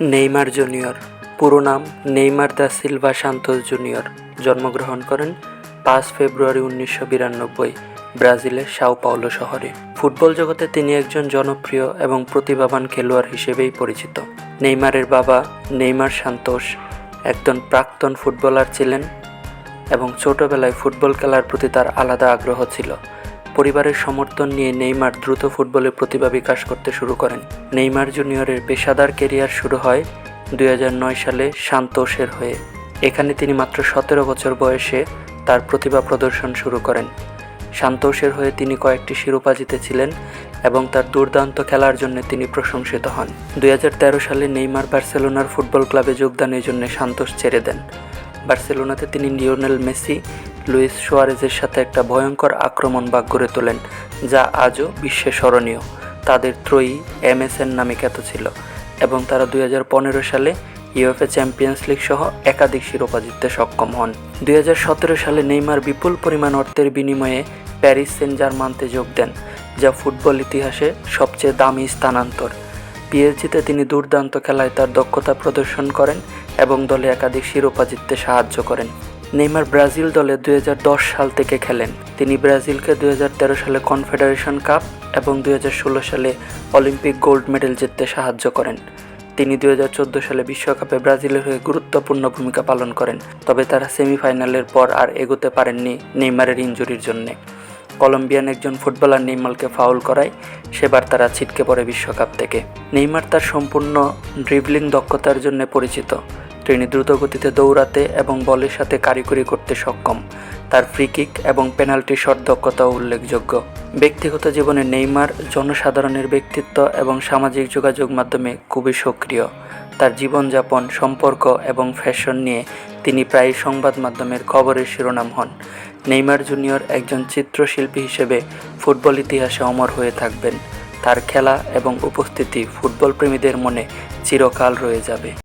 Neymar junior. পুরো নাম Neymar da Silva Santos junior. জন্মগ্রহণ করেন পাঁচ ফেব্রুয়ারি উনিশশো বিরানব্বই ব্রাজিলের সাও পাওলো শহরে। ফুটবল জগতে তিনি একজন জনপ্রিয় এবং প্রতিভাবান খেলোয়াড় হিসেবেই পরিচিত। নেইমারের বাবা নেইমার সান্তোস একজন প্রাক্তন ফুটবলার ছিলেন এবং ছোটবেলায় ফুটবল খেলার প্রতি তার আলাদা আগ্রহ ছিল। পরিবারের সমর্থন নিয়ে নেইমার দ্রুত ফুটবলে প্রতিভা বিকাশ করতে শুরু করেন। নেইমার জুনিয়রের পেশাদার কেরিয়ার শুরু হয় দুই হাজার নয় সালে সান্তোষের হয়ে। এখানে তিনি মাত্র সতেরো বছর বয়সে তার প্রতিভা প্রদর্শন শুরু করেন। সান্তোষের হয়ে তিনি কয়েকটি শিরোপা জিতেছিলেন এবং তার দুর্দান্ত খেলার জন্য তিনি প্রশংসিত হন। দুই হাজার তেরো সালে নেইমার বার্সেলোনার ফুটবল ক্লাবে যোগদানের জন্য সান্তোষ ছেড়ে দেন। বার্সেলোনাতে তিনি লিওনেল মেসি লুইস সোয়ারেজের সাথে একটা ভয়ঙ্কর আক্রমণ বাগ গড়ে তোলেন, যা আজও বিশ্বে স্মরণীয়। তাদের ত্রয়ী এমএসএন নামে খ্যাত ছিল এবং তারা দুই হাজার পনেরো সালে ইউএফএ চ্যাম্পিয়ন্স লিগ সহ একাধিক শিরোপা জিততে সক্ষম হন। দুই হাজার সতেরো সালে নেইমার বিপুল পরিমাণ অর্থের বিনিময়ে প্যারিস সেন্ট জার্মানতে যোগ দেন, যা ফুটবল ইতিহাসে সবচেয়ে দামি স্থানান্তর। পিএসজিতে তিনি দুর্দান্ত খেলায় তার দক্ষতা প্রদর্শন করেন এবং দলে একাধিক শিরোপা জিততে সাহায্য করেন। নেইমার ব্রাজিল দলে দুই হাজার দশ সাল থেকে খেলেন। তিনি ব্রাজিলকে দুই হাজার তেরো সালে কনফেডারেশন কাপ এবং দুই হাজার ষোলো সালে অলিম্পিক গোল্ড মেডেল জিততে সাহায্য করেন। তিনি দুই হাজার চোদ্দ সালে বিশ্বকাপে ব্রাজিলের হয়ে গুরুত্বপূর্ণ ভূমিকা পালন করেন, তবে তারা সেমিফাইনালের পর আর এগোতে পারেননি নেইমারের ইঞ্জুরির জন্যে। কলম্বিয়ান একজন ফুটবলার নেইমারকে ফাউল করায় সেবার তারা ছিটকে পড়ে বিশ্বকাপ থেকে। নেইমার তার সম্পূর্ণ ড্রিবলিং দক্ষতার জন্য পরিচিত। তিনি দ্রুতগতিতে দৌড়াতে এবং বলের সাথে কারিগরি করতে সক্ষম। তার ফ্রি কিক এবং পেনাল্টি শট দক্ষতাও উল্লেখযোগ্য। ব্যক্তিগত জীবনে নেইমার জনসাধারণের ব্যক্তিত্ব এবং সামাজিক যোগাযোগ মাধ্যমে খুবই সক্রিয়। তার জীবনযাপন, সম্পর্ক এবং ফ্যাশন নিয়ে তিনি প্রায় সংবাদ মাধ্যমের খবরের শিরোনাম হন। নেইমার জুনিয়র একজন চিত্রশিল্পী হিসেবে ফুটবল ইতিহাসে অমর হয়ে থাকবেন। তার খেলা এবং উপস্থিতি ফুটবল প্রেমীদের মনে চিরকাল রয়ে যাবে।